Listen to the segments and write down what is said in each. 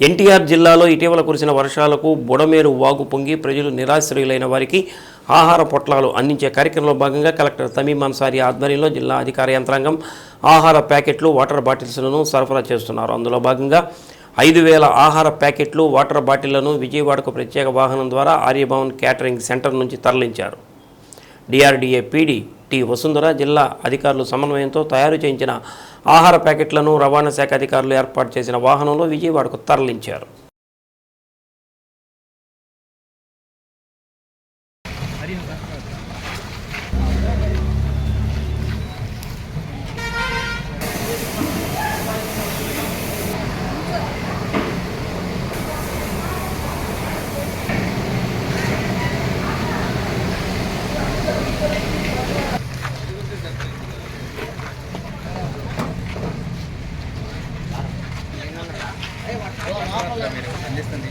ఎన్టీఆర్ జిల్లాలో ఇటీవల కురిసిన వర్షాలకు బుడమేరు వాగు పొంగి ప్రజలు నిరాశ్రయులైన వారికి ఆహార పొట్లాలు అందించే కార్యక్రమంలో భాగంగా కలెక్టర్ తమీమ్ అన్సారీ ఆధ్వర్యంలో జిల్లా అధికార యంత్రాంగం ఆహార ప్యాకెట్లు వాటర్ బాటిల్స్లను సరఫరా చేస్తున్నారు. అందులో భాగంగా ఐదు వేల ఆహార ప్యాకెట్లు వాటర్ బాటిళ్ళను విజయవాడకు ప్రత్యేక వాహనం ద్వారా ఆర్యభవన్ క్యాటరింగ్ సెంటర్ నుంచి తరలించారు. డిఆర్డీఏ పీడీ టి వసుంధర జిల్లా అధికారులు సమన్వయంతో తయారు చేయించిన ఆహార ప్యాకెట్లను రవాణా శాఖ అధికారులు ఏర్పాటు చేసిన వాహనంలో విజయవాడకు తరలించారు. అందిస్తుంది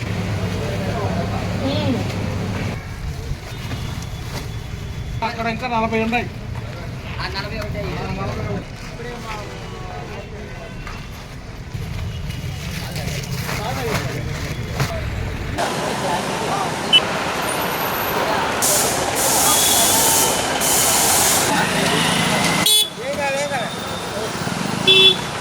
అక్కడ ఇంకా నలభై ఉన్నాయి నలభై ఉంటాయి Beep.